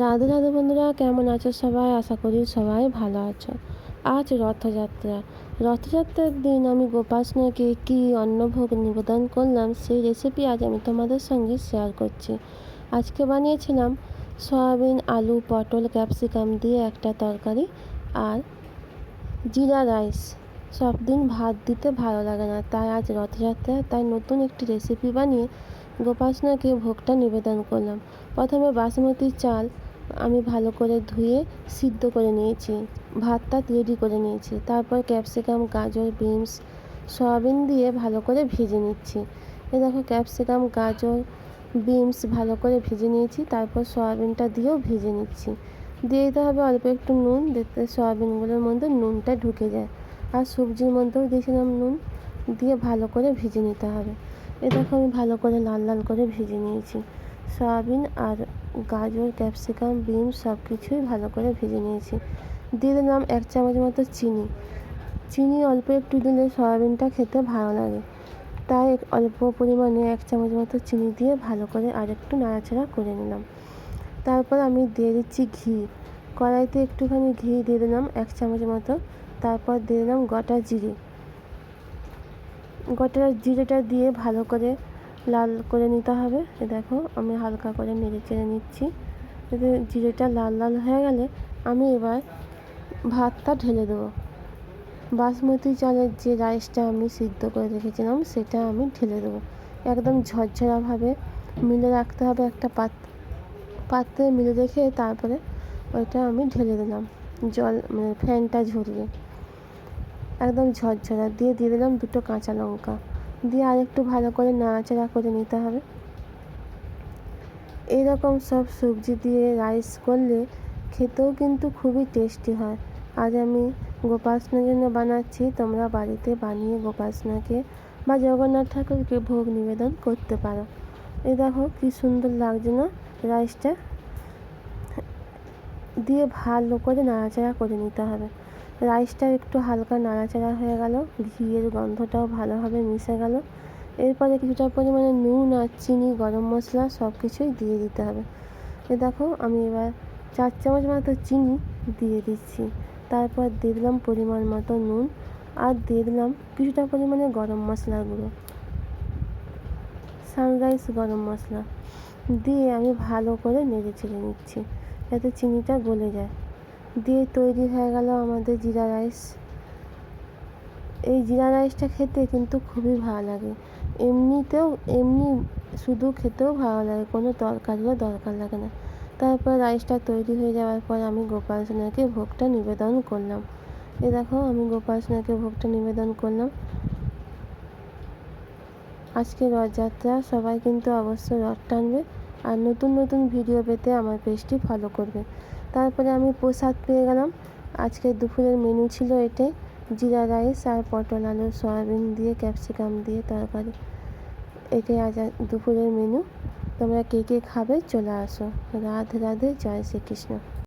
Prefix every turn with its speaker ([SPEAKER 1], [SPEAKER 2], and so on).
[SPEAKER 1] রাধে রাধে বন্ধুরা, কেমন আছো সবাই? আশা করি সবাই ভালো আছো। আজ রথযাত্রা। রথযাত্রার দিন আমি গোপাসনাকে কী অন্নভোগ নিবেদন করলাম সেই রেসিপি আজ আমি তোমাদের সঙ্গে শেয়ার করছি। আজকে বানিয়েছিলাম সয়াবিন, আলু, পটল ক্যাপসিকাম দিয়ে একটা তরকারি আর জিরা রাইস সব দিন ভাত দিতে ভালো লাগে না, তাই আজ রথযাত্রা তাই নতুন একটি রেসিপি বানিয়ে গোপাসনাকে ভোগটা নিবেদন করলাম। প্রথমে বাসমতি চাল আমি ভালো করে ধুয়ে সিদ্ধ করে নিয়েছি। ভাতটা রেডি করে নিয়েছি। তারপর ক্যাপসিকাম গাজর বিনস সয়াবিন দিয়ে ভালো করে ভেজে নিচ্ছি। এ দেখো ক্যাপসিকাম গাজর বিনস ভালো করে ভেজে নিয়েছি। তারপর সয়াবিনটা দিয়েও ভেজে নিচ্ছি। দিয়ে দিতে হবে অল্প একটু নুন। দেখতে সয়াবিনগুলোর মধ্যে নুনটা ঢুকে যায়। আর সবজির মধ্যেও দিয়েছিলাম নুন। দিয়ে ভালো করে ভেজে নিতে হবে। এ দেখো আমি ভালো করে লাল লাল করে ভেজে নিয়েছি। সয়াবিন আর গাজর, ক্যাপসিকাম বিন সব কিছুই ভালো করে ভেজে নিয়েছি। দিয়ে দিলাম এক চামচ মতো চিনি। চিনি অল্প একটু দিলে সয়াবিনটা খেতে ভালো লাগে। তাই অল্প পরিমাণে এক চামচ মতো চিনি দিয়ে ভালো করে আরেকটু নাড়াচাড়া করে নিলাম। তারপর আমি দিয়ে দিচ্ছি ঘি। কড়াইতে একটুখানি ঘি দিয়ে দিলাম এক চামচ মতো। তারপর দিয়ে দিলাম গোটা জিরে। গোটা জিরেটা দিয়ে ভালো করে লাল করে নিতে হবে। এ দেখো, আমি হালকা করে নেড়ে চেড়ে নিচ্ছি। এতে জিরেটা লাল লাল হয়ে গেলে, আমি এবার ভাতটা ঢেলে দেবো। বাসমতি চালের যে রাইসটা আমি সিদ্ধ করে রেখেছিলাম, সেটা আমি ঢেলে দেবো। একদম ঝরঝরাভাবে মিলে রাখতে হবে একটা পাত, পাত্রে মিলে রেখে তারপরে ওইটা আমি ঢেলে দিলাম। জল মানে ফ্যানটা ঝরিয়ে। একদম ঝরঝরা, দিয়ে দিয়ে দিলাম দুটো কাঁচা লঙ্কা। দিয়ে আরেকটু ভালো করে নাড়াচাড়া করে নিতে হবে। এইরকম সব সবজি দিয়ে রাইস করলে খেতেও কিন্তু খুবই টেস্টি হয়। আজ আমি গোপাসনার জন্য বানাচ্ছি, তোমরা বাড়িতে বানিয়ে গোপাসনাকে বা জগন্নাথ ঠাকুরকে ভোগ নিবেদন করতে পারো। এই দেখো কি সুন্দর লাগছে না রাইসটা দিয়ে ভালো করে নাড়াচাড়া করে নিতে হবে। রাইসটা একটু হালকা নাড়াচাড়া হয়ে গেল, ঘিয়ের গন্ধটাও ভালোভাবে মিশে গেল। এরপরে কিছুটা পরিমাণে নুন আর চিনি, গরম মশলা সব কিছুই দিয়ে দিতে হবে। এ দেখো, আমি এবার চার চামচ মতো চিনি দিয়ে দিচ্ছি। তারপর দিয়ে দিলাম পরিমাণ মতো নুন আর দিয়ে দিলাম কিছুটা পরিমাণে গরম মশলার গুঁড়ো। সানরাইস গরম মশলা। দিয়ে আমি ভালো করে নেড়ে চেড়ে নিচ্ছি, যাতে চিনিটা গলে যায়। দিয়ে তৈরি হয়ে গেল আমাদের জিরা রাইস। এই জিরা রাইসটা খেতে কিন্তু খুবই ভালো লাগে। এমনিতেও, এমনি শুধু খেতেও ভালো লাগে, কোনো তরকারিও দরকার লাগে না। তারপর রাইসটা তৈরি হয়ে যাওয়ার পর আমি গোপাল সোনাকে ভোগটা নিবেদন করলাম। এ দেখো, আমি গোপাল সোনাকে ভোগটা নিবেদন করলাম। আজকে রথযাত্রা, সবাই কিন্তু অবশ্যই রথ টানবে আর নতুন নতুন ভিডিও পেতে আমার পেজটি ফলো করবে। তারপরে আমি প্রসাদ পেয়ে গেলাম। আজকে দুপুরের মেনু ছিল এটাই, জিরা রাইস আর পটল আলু, সয়াবিন দিয়ে ক্যাপসিকাম দিয়ে তরকারি। এটাই আজ দুপুরের মেনু তোমরা কে কে খাবে চলে আসো। রাধে রাধে, জয় শ্রীকৃষ্ণ।